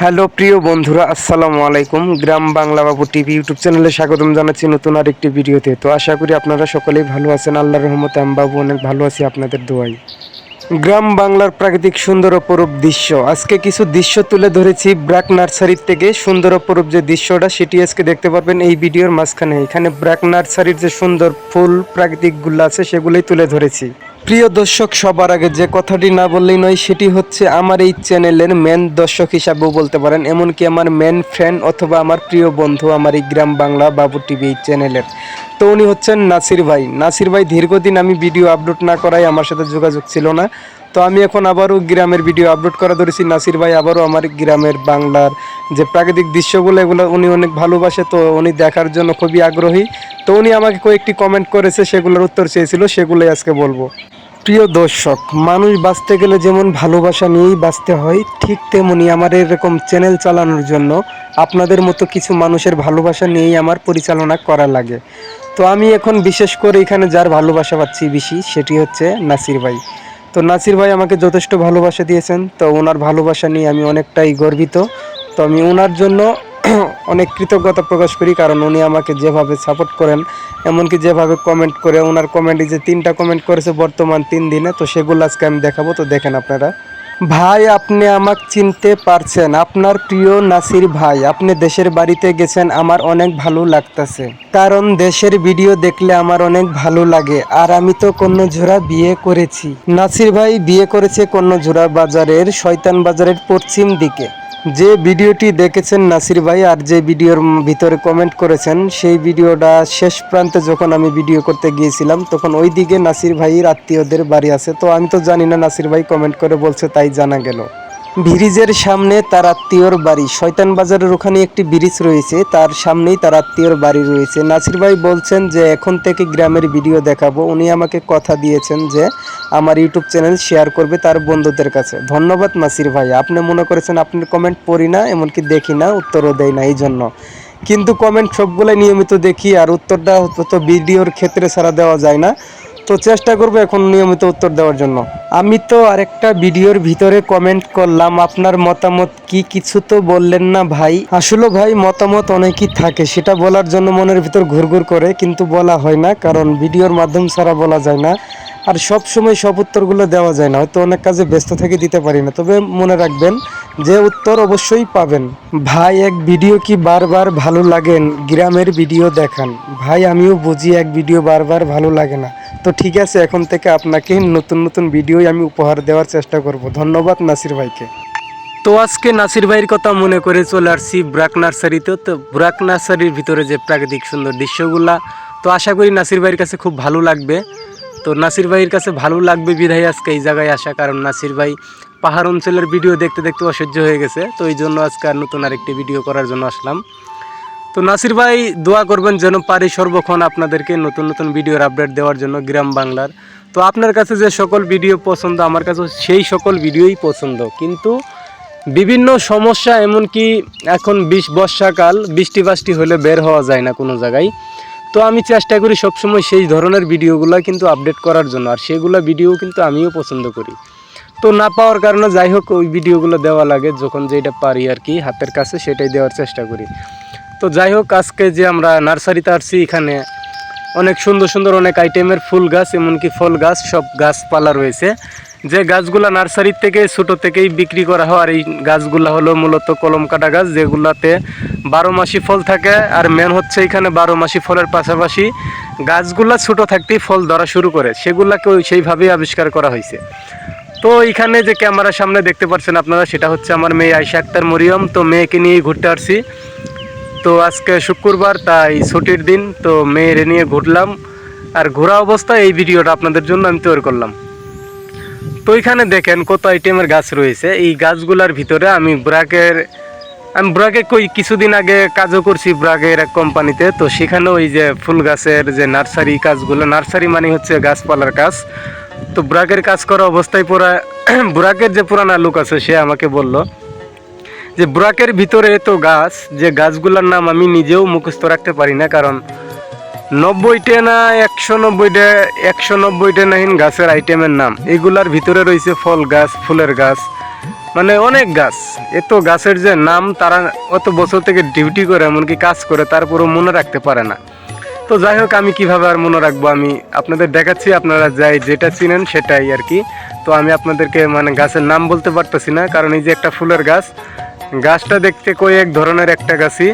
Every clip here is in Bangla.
হ্যালো, প্রিয় বন্ধুরা, আসসালামু আলাইকুম। গ্রাম বাংলা বাবু টিভি ইউটিউব চ্যানেলে স্বাগতম জানাচ্ছি নতুন আরেকটি ভিডিওতে। তো আশা করি আপনারা সকলেই ভালো আছেন। আল্লাহ রহমতে আমি বাবু অনেক ভালো আছি আপনাদের দোয়াই গ্রাম বাংলার প্রাকৃতিক সুন্দর অপরূপ দৃশ্য। আজকে কিছু দৃশ্য তুলে ধরেছি ব্র্যাক নার্সারির থেকে। সুন্দর অপরূপ যে দৃশ্যটা, সেটি আজকে দেখতে পারবেন এই ভিডিওর মাঝখানে। এখানে ব্র্যাক নার্সারির যে সুন্দর ফুল, প্রাকৃতিকগুলো আছে, সেগুলোই তুলে ধরেছি। প্রিয় দর্শক, সবার আগে যে কথাটি না বললেই নয়, সেটি হচ্ছে আমার এই চ্যানেলের মেন দর্শক হিসাবেও বলতে পারেন, এমনকি আমার মেন ফ্রেন্ড অথবা আমার প্রিয় বন্ধু আমার এই গ্রাম বাংলা বাবু টিভি এই চ্যানেলের। তো উনি হচ্ছেন নাসির ভাই। নাসির ভাই, দীর্ঘদিন আমি ভিডিও আপলোড না করাই আমার সাথে যোগাযোগ ছিল না। তো আমি এখন আবারও গ্রামের ভিডিও আপলোড করা ধরেছি। নাসির ভাই আবারও আমার গ্রামের বাংলার যে প্রাকৃতিক দৃশ্যগুলো, এগুলো উনি অনেক ভালোবাসে। তো উনি দেখার জন্য খুবই আগ্রহী। তো উনি আমাকে কয়েকটি কমেন্ট করেছে, সেগুলোর উত্তর চেয়েছিল, সেগুলোই আজকে বলব। প্রিয় দর্শক, মানুষ বাঁচতে গেলে যেমন ভালোবাসা নিয়েই বাঁচতে হয়, ঠিক তেমনি আমার এরকম চ্যানেল চালানোর জন্য আপনাদের মতো কিছু মানুষের ভালোবাসা নিয়েই আমার পরিচালনা করা লাগে। তো আমি এখন বিশেষ করে এখানে যার ভালোবাসা পাচ্ছি বেশি, সেটি হচ্ছে নাসির ভাই। তো নাসির ভাই আমাকে যথেষ্ট ভালোবাসা দিয়েছেন, তো ওনার ভালোবাসা নিয়ে আমি অনেকটাই গর্বিত। তো আমি ওনার জন্য অনেক কৃতজ্ঞতা প্রকাশ করি, কারণ উনি আমাকে যেভাবে সাপোর্ট করেন, এমনকি যেভাবে কমেন্ট করে ওনার কমেন্টে যে তিনটা কমেন্ট করেছে বর্তমান তিন দিনে, তো সেগুলো আজকে আমি দেখাবো। তো দেখেন আপনারা। ভাই, আপনি আমাকে চিনতে পারছেন। আপনার প্রিয় নাসির ভাই, আপনি দেশের বাড়িতে গেছেন, আমার অনেক ভালো লাগতেছে। কারণ দেশের ভিডিও দেখলে আমার অনেক ভালো লাগে। আর আমি তো কন্যঝোড়া বিয়ে করেছি। নাসির ভাই বিয়ে করেছে কন্যঝোড়া বাজারের, শয়তান বাজারের পশ্চিম দিকে। যে ভিডিওটি দেখেছেন নাসির ভাই আর যে ভিডিওর ভিতরে কমেন্ট করেছেন, সেই ভিডিওটা শেষ প্রান্তে যখন আমি ভিডিও করতে গিয়েছিলাম, তখন ওই দিকে নাসির ভাইয়ের আত্মীয়দের বাড়ি আছে। তো আমি তো জানি না নাসির ভাই কমেন্ট করে বলছে, তাই জানা গেল। ব্রিজের সামনে তার আত্মীয়র বাড়ি। শয়তান বাজারের ওখানে একটি ব্রিজ রয়েছে, তার সামনেই তার আত্মীয়র বাড়ি রয়েছে। নাসির ভাই বলছেন যে, এখন থেকে গ্রামের ভিডিও দেখাবো। উনি আমাকে কথা দিয়েছেন যে, আমার ইউটিউব চ্যানেল শেয়ার করবে তার বন্ধুদের কাছে। ধন্যবাদ নাসির ভাই। আপনি মনে করেছেন আপনার কমেন্ট পড়ি না, এমনকি দেখি না, উত্তরও দেয় না এই জন্য কিন্তু কমেন্ট সবগুলাই নিয়মিত দেখি, আর উত্তরটা তো ভিডিওর ক্ষেত্রে ছাড়া দেওয়া যায় না। তো চেষ্টা করব এখন নিয়মিত উত্তর দেওয়ার জন্য। আমি তো আরেকটা ভিডিওর ভিতরে কমেন্ট করলাম, আপনার মতামত কি? কিছু তো বললেন না ভাই। আসলে ভাই, মতামত অনেকই থাকে। সেটা বলার জন্য মনের ভিতর ঘুরঘুর করে, কিন্তু বলা হয় না, কারণ ভিডিওর মাধ্যম ছাড়া বলা যায় না। আর সব সময় সব উত্তরগুলো দেওয়া যায় না। হয়তো অনেক কাজে ব্যস্ত থেকে দিতে পারি না। তবে মনে রাখবেন যে উত্তর অবশ্যই পাবেন। ভাই, এক ভিডিও কি বারবার ভালো লাগেন? গ্রামের ভিডিও দেখান। ভাই, আমিও বুঝি এক ভিডিও বারবার ভালো লাগে না। তো ঠিক আছে, এখন থেকে আপনাকে নতুন নতুন ভিডিওই আমি উপহার দেওয়ার চেষ্টা করব। ধন্যবাদ নাসির ভাইকে। তো আজকে নাসির ভাইয়ের কথা মনে করে চলে আসছি ব্রাক নার্সারিতে। তো ব্রাক নার্সারির ভিতরে যে প্রাকৃতিক সুন্দর দৃশ্যগুলা, তো আশা করি নাসির ভাইয়ের কাছে খুব ভালো লাগবে। তো নাসির ভাইয়ের কাছে ভালো লাগবে বিধায় আজকে এই জায়গায় আসা, কারণ নাসির ভাই পাহাড় অঞ্চলের ভিডিও দেখতে দেখতে অসহ্য হয়ে গেছে। তো এই জন্য আজকে আর নতুন আরেকটি ভিডিও করার জন্য আসলাম। তো নাসির ভাই, দোয়া করবেন যেন পারি সর্বক্ষণ আপনাদেরকে নতুন নতুন ভিডিওর আপডেট দেওয়ার জন্য গ্রাম বাংলার। তো আপনার কাছে যে সকল ভিডিও পছন্দ, আমার কাছে সেই সকল ভিডিওই পছন্দ। কিন্তু বিভিন্ন সমস্যা, এমনকি এখন বিশ বর্ষাকাল, বৃষ্টি বাষ্টি হলে বের হওয়া যায় না কোনো জায়গায়। তো আমি চেষ্টা করি সবসময় সেই ধরনের ভিডিওগুলো কিন্তু আপডেট করার জন্য, আর সেগুলো ভিডিও কিন্তু আমিও পছন্দ করি। তো না পাওয়ার কারণে যাই হোক, ওই ভিডিওগুলো দেওয়া লাগে, যখন যেটা পারি আর কি, হাতের কাছে সেটাই দেওয়ার চেষ্টা করি। তো যাই হোক, আজকে যে আমরা নার্সারিতে আসছি, এখানে অনেক সুন্দর সুন্দর অনেক আইটেমের ফুল গাছ, এমনকি ফল গাছ, সব গাছপালা রয়েছে। যে গাছগুলা নার্সারি থেকে, ছোটো থেকেই বিক্রি করা হয়, আর এই গাছগুলা হলো মূলত কলম কাটা গাছ, যেগুলাতে বারো মাসি ফল থাকে, আর মেন হচ্ছে এখানে বারো মাসি ফলের পাশাপাশি গাছগুলা ছোটো থাকতেই ফল ধরা শুরু করে। সেগুলাকে সেইভাবেই আবিষ্কার করা হয়েছে। তো এখানে যে ক্যামেরার সামনে দেখতে পাচ্ছেন আপনারা, সেটা হচ্ছে আমার মেয়ে আয়সা আক্তার মরিয়ম। তো মেয়েকে নিয়েই ঘুরতে আসছি। তো আজকে শুক্রবার, তাই ছুটির দিন, তো মেয়েরে নিয়ে ঘুরলাম। আর ঘোরা অবস্থায় এই ভিডিওটা আপনাদের জন্য আমি তৈরি করলাম। তো এখানে দেখেন কত আইটেমের গাছ রয়েছে। এই গাছগুলার ভিতরে আমি ব্রাকের, আমি ব্রাকে কই কিছুদিন আগে কাজও করছি ব্রাকের এক কোম্পানিতে। তো সেখানে ওই যে ফুল গাছের যে নার্সারি কাজগুলো, নার্সারি মানে হচ্ছে গাছপালার কাজ। তো ব্রাকের কাজ করা অবস্থায় পুরা, ব্রাকের যে পুরানা লোক আছে, সে আমাকে বলল যে ব্রাকের ভিতরে তো গাছ, যে গাছগুলোর নাম আমি নিজেও মুখস্থ রাখতে পারি না, কারণ নব্বইটা না একশো নব্বইটা একশো নব্বইটা নাহিন গাছের আইটেমের নাম। এগুলার ভিতরে রয়েছে ফল গাছ, ফুলের গাছ মানে অনেক গাছ। এত গাছের যে নাম তারা অত বছর থেকে ডিউটি করে, এমনকি কাজ করে, তারপরও মনে রাখতে পারে না। তো যাই হোক, আমি কীভাবে আর মনে রাখব? আমি আপনাদের দেখাচ্ছি, আপনারা যাই যেটা চিনেন সেটাই আর কি। তো আমি আপনাদেরকে মানে গাছের নাম বলতে পারতেছি না, কারণ এই যে একটা ফুলের গাছ, গাছটা দেখতে কয়েক ধরনের একটা গাছই।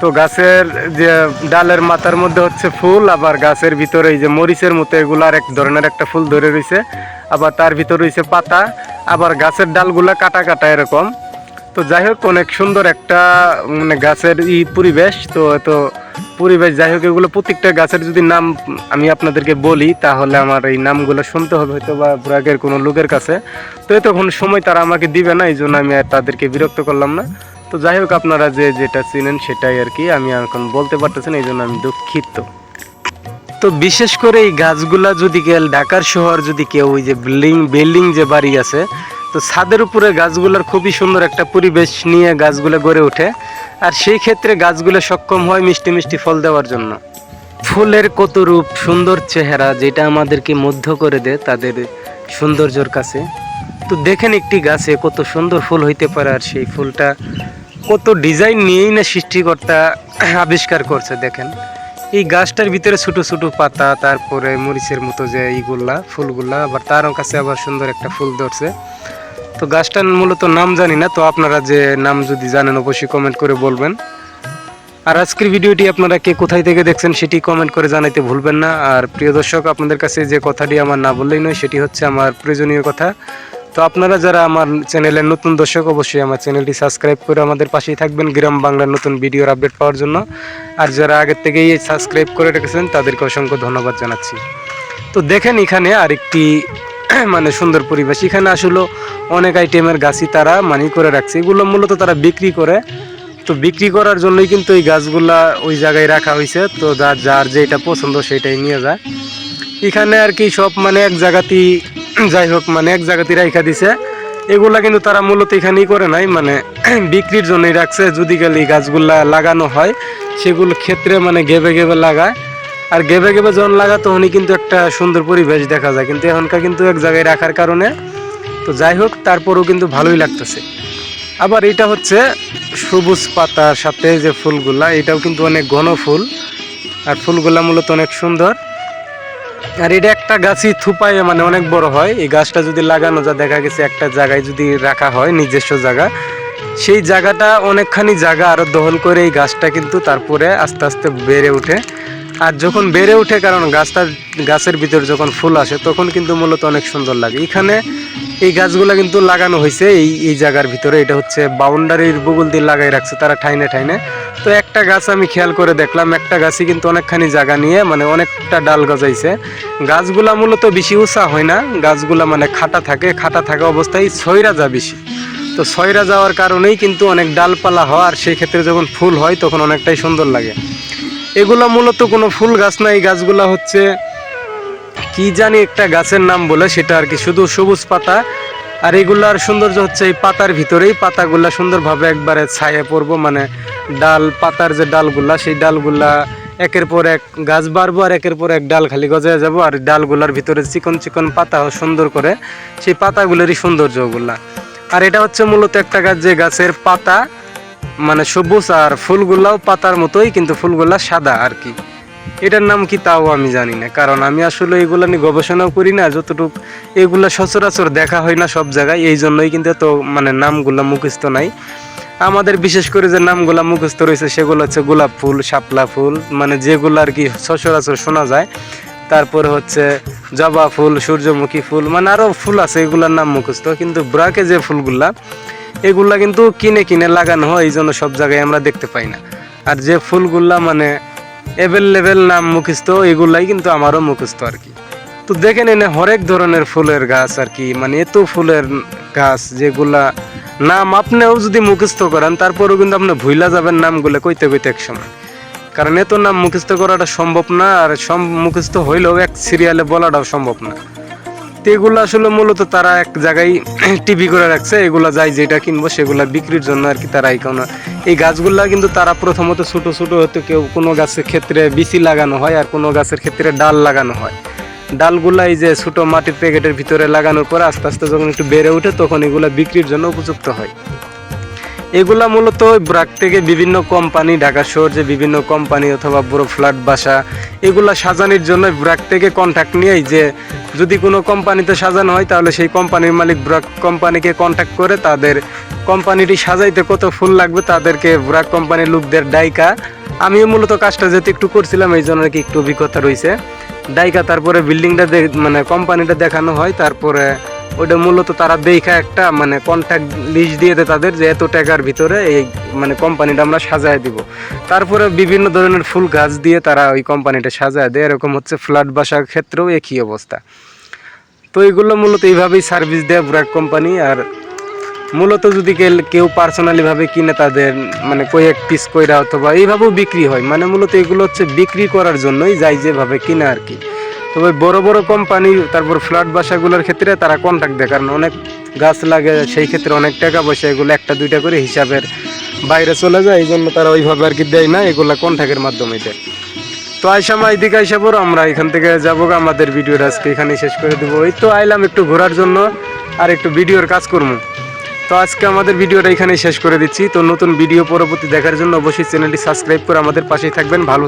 তো গাছের যে ডালের মাথার মধ্যে হচ্ছে ফুল, আবার গাছের ভিতরে এই যে মরিচের মতো এগুলো আর এক ধরনের একটা ফুল ধরে রয়েছে। আবার তার ভিতরে রয়েছে পাতা, আবার গাছের ডালগুলা কাটা কাটা এরকম। তো যাই হোক, অনেক সুন্দর একটা মানে গাছের ই পরিবেশ। তো তো পরিবেশ, যাই হোক, এগুলো প্রত্যেকটা গাছের যদি নাম আমি আপনাদেরকে বলি, তাহলে আমার এই নামগুলো শুনতে হবে হয়তো বা ব্রাগের কোনো লোকের কাছে। তো তখন সময় তারা আমাকে দিবে না এই জন্য আমি তাদেরকে বিরক্ত করলাম না। তো যাই হোক, আপনারা যে যেটা চিনেন সেটাই আর কি। আমি এখন বলতে পারতেছি না, এই জন্য আমি দুঃখিত। তো বিশেষ করে এই গাছগুলা যদি ঢাকার শহর যদি কেউ, ওই যে বিল্ডিং বিল্ডিং যে বাড়ি আছে, তো ছাদের উপরে গাছগুলোর খুবই সুন্দর একটা পরিবেশ নিয়ে গাছগুলো গড়ে ওঠে। আর সেই ক্ষেত্রে গাছগুলো সক্ষম হয় মিষ্টি মিষ্টি ফল দেওয়ার জন্য। ফুলের কত রূপ সুন্দর চেহারা, যেটা আমাদেরকে মুগ্ধ করে দেয় তাদের সৌন্দর্যর কাছে। তো দেখেন একটি গাছে কত সুন্দর ফুল হইতে পারে আর সেই ফুলটা কত ডিজাইন নিয়েই না সৃষ্টিকর্তা আবিষ্কার করছে, দেখেন। এই গাছটার ভিতরে ছোট ছোট পাতা, তারপরে মরিচের মতো যে এইগুলা, ফুলগুলা, আবার তারও কাছে আবার সুন্দর একটা ফুল ধরছে। তো গাছটার মূলত নাম জানি না, তো আপনারা যে নাম যদি জানেন অবশ্যই কমেন্ট করে বলবেন। আর আজকের ভিডিওটি আপনারা কে কোথায় থেকে দেখছেন সেটি কমেন্ট করে জানাইতে ভুলবেন না। আর প্রিয় দর্শক, আপনাদের কাছে যে কথাটি আমার না বললেই নয়, সেটি হচ্ছে আমার প্রয়োজনীয় কথা। তো আপনারা যারা আমার চ্যানেলের নতুন দর্শক, অবশ্যই আমার চ্যানেলটি সাবস্ক্রাইব করে আমাদের পাশেই থাকবেন গ্রাম বাংলার নতুন ভিডিওর আপডেট পাওয়ার জন্য। আর যারা আগের থেকেই সাবস্ক্রাইব করে রেখেছেন, তাদেরকে অসংখ্য ধন্যবাদ জানাচ্ছি। তো দেখেন এখানে আরেকটি মানে সুন্দর পরিবেশ। এখানে আসলে অনেক আইটেমের গাছই তারা মানি করে রাখছে। এগুলো মূলত তারা বিক্রি করে। তো বিক্রি করার জন্যই কিন্তু এই গাছগুলা ওই জায়গায় রাখা হয়েছে। তো যার যার যেটা পছন্দ সেটাই নিয়ে যায়। এখানে আর কি সব মানে এক জায়গাতেই যাই হোক মানে এক জায়গাতে রাখা দিছে। এগুলা কিন্তু তারা মূলত এখানেই করে নাই মানে বিক্রির জন্যই রাখছে। যদি গেলে গাছগুলা লাগানো হয়, সেগুলো ক্ষেত্রে মানে গেবে গেবে লাগায়। আর গেবে গেবে যখন লাগা তখনই কিন্তু একটা সুন্দর পরিবেশ দেখা যায়। কিন্তু এখনকার কিন্তু এক জায়গায় রাখার কারণে, তো যাই হোক, তারপরেও কিন্তু ভালোই লাগতেছে। আবার এটা হচ্ছে সবুজ পাতার সাথে যে ফুলগুলা, এটাও কিন্তু অনেক ঘন ফুল। আর ফুলগুলা মূলত অনেক সুন্দর। আর এটা একটা গাছই থুপায় মানে অনেক বড় হয়। এই গাছটা যদি লাগানো যা দেখা গেছে একটা জায়গায় যদি রাখা হয়, নিজস্ব জায়গা, সেই জায়গাটা অনেকখানি জায়গা আরও দহল করে এই গাছটা কিন্তু তারপরে আস্তে আস্তে বেড়ে ওঠে। আর যখন বেড়ে ওঠে, কারণ গাছটা, গাছের ভিতর যখন ফুল আসে, তখন কিন্তু মূলত অনেক সুন্দর লাগে। এখানে এই গাছগুলো কিন্তু লাগানো হয়েছে এই এই জায়গার ভিতরে। এটা হচ্ছে বাউন্ডারির বগুল দিয়ে লাগাই রাখছে তারা ঠাইনে ঠাইনে। তো একটা গাছ আমি খেয়াল করে দেখলাম, একটা গাছই কিন্তু অনেকখানি জায়গা নিয়ে মানে অনেকটা ডাল গজাইছে। গাছগুলা মূলত বেশি উঁচা হয় না, গাছগুলা মানে খাটা থাকে, খাটা থাকা অবস্থায় ছয়রা যা বেশি। তো ছয়রা যাওয়ার কারণেই কিন্তু অনেক ডালপালা হয়, আর সেই ক্ষেত্রে যখন ফুল হয়, তখন অনেকটাই সুন্দর লাগে। এগুলো মূলত কোনো ফুল গাছ না, এই গাছগুলা হচ্ছে কি জানি একটা গাছের নাম বলে, সেটা আর কি শুধু সবুজ পাতা। আর এগুলার সৌন্দর্য হচ্ছে এই পাতার ভিতরেই, পাতাগুলা সুন্দরভাবে একবারে ছায়ে পড়ব মানে ডাল, পাতার যে ডালগুলা, সেই ডালগুলা একের পর এক গাছ বাড়বো, আর একের পর এক ডাল খালি গজায় যাব, আর ডালগুলার ভিতরে চিকন চিকন পাতা সুন্দর করে, সেই পাতাগুলোরই সৌন্দর্য ওগুলা আর এটা হচ্ছে মূলত একটা গাছ, যে গাছের পাতা মানে সবুজ আর ফুলগুলাও পাতার মতোই, কিন্তু ফুলগুলা সাদা আর কি। এটার নাম কি তাও আমি জানি না, কারণ আমি আসলে এগুলা নিয়ে গবেষণাও করি না, যতটুক এগুলা সচরাচর দেখা হয় না সব জায়গায়, এই জন্যই কিন্তু তো মানে নামগুলা মুখস্থ নাই। আমাদের বিশেষ করে যে নামগুলা মুখস্থ রয়েছে, সেগুলো হচ্ছে গোলাপ ফুল, শাপলা ফুল মানে যেগুলো আর কি সচরাচর শোনা যায়। তারপরে হচ্ছে জবা ফুল, সূর্যমুখী ফুল মানে আরও ফুল আছে এগুলার নাম মুখস্থ, কিন্তু ব্রাকে যে ফুলগুলা এগুলা কিন্তু কিনে কিনে লাগানো হয়, এই জন্য সব জায়গায় আমরা দেখতে পাই না। আর যে ফুলগুলা মানে অ্যাভেলেবেল নাম মুখস্থ, এগুলাই কিন্তু আমারও মুখস্থ আর কি। তো দেখেন এনে হরেক ধরনের ফুলের গাছ আর কি মানে এত ফুলের গাছ যেগুলা নাম আপনিও যদি মুখস্থ করেন, তারপরেও কিন্তু আপনি ভুইলা যাবেন নামগুলো কইতে কইতে এক সময়। কারণ এত নাম মুখস্থ করাটা সম্ভব না, আর মুখস্থ হইলেও এক সিরিয়ালে বলাটাও সম্ভব না। তো এগুলো আসলে মূলত তারা এক জায়গায় টিভি করে রাখছে। এগুলো যাই যেটা কিনবো সেগুলো বিক্রির জন্য আর কি তারা এই এই গাছগুলো কিন্তু তারা প্রথমত ছোট ছোট হতে কেউ কোনো গাছের ক্ষেত্রে বিচি লাগানো হয় আর কোনো গাছের ক্ষেত্রে ডাল লাগানো হয়। ডালগুলা এই যে ছোটো মাটির প্যাকেটের ভিতরে লাগানোর পর আস্তে আস্তে যখন একটু বেড়ে ওঠে তখন এগুলো বিক্রির জন্য উপযুক্ত হয়। এগুলা মূলত ব্রাক থেকে বিভিন্ন কোম্পানি, ঢাকা শহর যে বিভিন্ন কোম্পানি অথবা বড় ফ্ল্যাট, বাসা, এগুলা সাজানোর জন্য ব্রাক থেকে কন্ট্যাক্ট নিয়েই যে যদি কোনো কোম্পানিতে সাজানো হয়, তাহলে সেই কোম্পানির মালিক ব্রাক কোম্পানিকে কন্ট্যাক্ট করে তাদের কোম্পানিটি সাজাইতে কত ফুল লাগবে তাদেরকে ব্রাক কোম্পানির লোকদের ডাইকা। আমিও মূলত কাজটা যেহেতু একটু করছিলাম, এই জন্য কি একটু অভিজ্ঞতা রয়েছে। ডাইকা তারপরে বিল্ডিংটা মানে কোম্পানিটা দেখানো হয়, তারপরে ওটা মূলত তারা দেখা একটা মানে কন্ট্যাক্ট লিস্ট দিয়ে দেয় তাদের যে এত টাকার ভিতরে এই মানে কোম্পানিটা আমরা সাজায় দিব। তারপরে বিভিন্ন ধরনের ফুল গাছ দিয়ে তারা ওই কোম্পানিটা সাজায় দেয়। এরকম হচ্ছে ফ্ল্যাট বাসার ক্ষেত্রেও একই অবস্থা। তো এগুলো মূলত এইভাবেই সার্ভিস দেয় ব্র্যাক কোম্পানি আর মূলত যদি কেউ পার্সোনালিভাবে কিনে তাদের মানে কয়েক পিস কইরা অথবা এইভাবেও বিক্রি হয়। মানে মূলত এগুলো হচ্ছে বিক্রি করার জন্যই যাই যেভাবে কিনে আর কি। তবে বড় বড় কোম্পানি তারপর ফ্ল্যাট বাসাগুলোর ক্ষেত্রে তারা কন্ট্যাক্ট দেয়, কারণ অনেক গাছ লাগে, সেই ক্ষেত্রে অনেক টাকা পয়সা, এগুলো একটা, দুইটা করে হিসাবের বাইরে চলে যায় এই জন্য তারা ওইভাবে আর কি দেয় না, এগুলো কন্ট্যাক্টের মাধ্যমে দেয়। তো আইসা মা, এদিকে আইসা পড়ো, আমরা এখান থেকে যাব, আমাদের ভিডিওটা আজকে এখানে শেষ করে দেবো। ওই তো আইলাম একটু ঘোরার জন্য আর একটু ভিডিওর কাজ করব। তো আজকে আমাদের ভিডিওটা এখানেই শেষ করে দিচ্ছি। তো নতুন ভিডিও পরবর্তী দেখার জন্য অবশ্যই চ্যানেলটি সাবস্ক্রাইব করে আমাদের পাশেই থাকবেন। ভালো